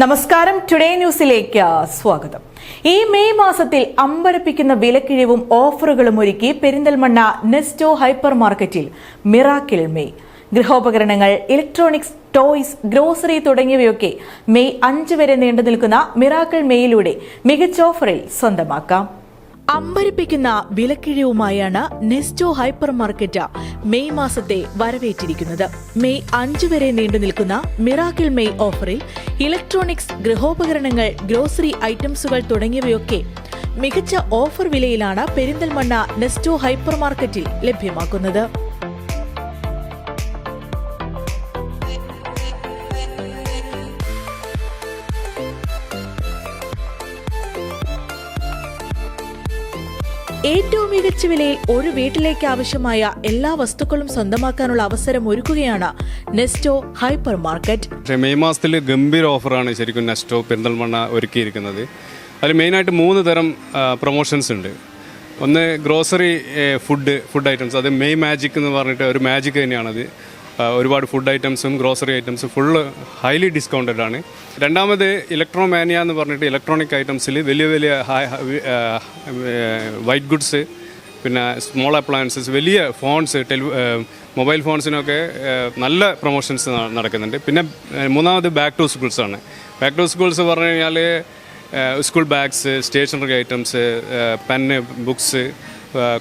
നമസ്കാരം. ടുഡേ ന്യൂസിലേക്ക് സ്വാഗതം. ഈ മെയ് മാസത്തിൽ അമ്പരപ്പിക്കുന്ന വിലക്കിഴിവും ഓഫറുകളും ഒരുക്കി പെരിന്തൽമണ്ണ നെസ്റ്റോ ഹൈപ്പർ മാർക്കറ്റിൽ മിറാക്കിൾ മെയ്. ഗൃഹോപകരണങ്ങൾ ഇലക്ട്രോണിക്സ് ടോയ്സ് ഗ്രോസറി തുടങ്ങിയവയൊക്കെ മെയ് അഞ്ച് വരെ നീണ്ടു നിൽക്കുന്ന മിറാക്കിൾ മെയിലൂടെ മികച്ച ഓഫറിൽ സ്വന്തമാക്കാം. അമ്പരിപ്പിക്കുന്ന വിലക്കിഴിവുമായാണ് നെസ്റ്റോ ഹൈപ്പർ മാർക്കറ്റ് മെയ് മാസത്തെ വരവേറ്റിരിക്കുന്നത്. മെയ് അഞ്ച് വരെ നീണ്ടു നിൽക്കുന്ന മിറാക്കിൾ മെയ് ഓഫറിൽ ഇലക്ട്രോണിക്സ് ഗൃഹോപകരണങ്ങൾ ഗ്രോസറി ഐറ്റംസുകൾ തുടങ്ങിയവയൊക്കെ മികച്ച ഓഫർ വിലയിലാണ് പെരിന്തൽമണ്ണ നെസ്റ്റോ ഹൈപ്പർ മാർക്കറ്റിൽ ലഭ്യമാക്കുന്നത്. ഏറ്റവും മികച്ച വിലയിൽ ഒരു വീട്ടിലേക്ക് ആവശ്യമായ എല്ലാ വസ്തുക്കളും സ്വന്തമാക്കാനുള്ള അവസരം ഒരുക്കുകയാണ് നെസ്റ്റോ ഹൈപ്പർ മാർക്കറ്റ്. മെയ് മാസത്തിൽ ഗംഭീര ഓഫറാണ് ശരിക്കും നെസ്റ്റോ പെരിന്തൽമണ്ണ ഒരുക്കിയിരിക്കുന്നത്. അതിൽ മെയിനായിട്ട് മൂന്ന് തരം പ്രൊമോഷൻസ് ഉണ്ട്. ഒന്ന് ഗ്രോസറി ഫുഡ് ഫുഡ് ഐറ്റംസ്. അത് മെയ് മാജിക് എന്ന് പറഞ്ഞിട്ട് ഒരു മാജിക് തന്നെയാണത്. ഒരുപാട് ഫുഡ് ഐറ്റംസും ഗ്രോസറി ഐറ്റംസും ഫുള്ള് ഹൈലി ഡിസ്കൗണ്ടഡ് ആണ്. രണ്ടാമത് ഇലക്ട്രോ മാനിയ എന്ന് പറഞ്ഞിട്ട് ഇലക്ട്രോണിക് ഐറ്റംസിൽ വലിയ വലിയ വൈറ്റ് ഗുഡ്സ് പിന്നെ സ്മോൾ അപ്ലയൻസസ് വലിയ ഫോൺസ് ടെലി മൊബൈൽ ഫോൺസിനൊക്കെ നല്ല പ്രൊമോഷൻസ് നടക്കുന്നുണ്ട്. പിന്നെ മൂന്നാമത് ബാക്ക് ടു സ്കൂൾസ് ആണ്. ബാക്ക് ടു സ്കൂൾസ് പറഞ്ഞു കഴിഞ്ഞാൽ school bags stationery items pen books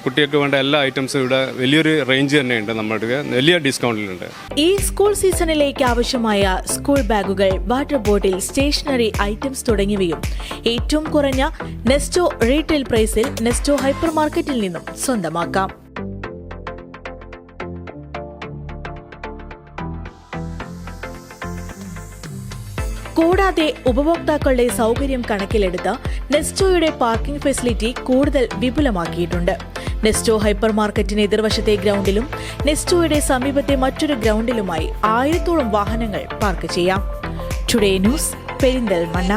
കുട്ടികൾക്ക് വേണ്ട എല്ലാ ഐറ്റംസും ഇവിടെ വലിയൊരു റേഞ്ച് തന്നെയുണ്ട് നമ്മുടെ വലിയ ഡിസ്കൗണ്ടിലുണ്ട് ഈ സ്കൂൾ സീസണിലേക്ക് ആവശ്യമായ സ്കൂൾ ബാഗുകൾ വാട്ടർ ബോട്ടിൽ സ്റ്റേഷനറി ഐറ്റംസ് തുടങ്ങിയവയും ഏറ്റവും കുറഞ്ഞ നെസ്റ്റോ റീറ്റെയിൽ പ്രൈസിൽ നെസ്റ്റോ ഹൈപ്പർ മാർക്കറ്റിൽ നിന്നും സ്വന്തമാക്കാം. കൂടാതെ ഉപഭോക്താക്കളുടെ സൗകര്യം കണക്കിലെടുത്ത് നെസ്റ്റോയുടെ പാർക്കിംഗ് ഫെസിലിറ്റി കൂടുതൽ വിപുലമാക്കിയിട്ടുണ്ട്. നെസ്റ്റോ ഹൈപ്പർ മാർക്കറ്റിന് എതിർവശത്തെ ഗ്രൗണ്ടിലും നെസ്റ്റോയുടെ സമീപത്തെ മറ്റൊരു ഗ്രൗണ്ടിലുമായി ആയിരത്തോളം വാഹനങ്ങൾ പാർക്ക് ചെയ്യാം. Today news Perinthalmanna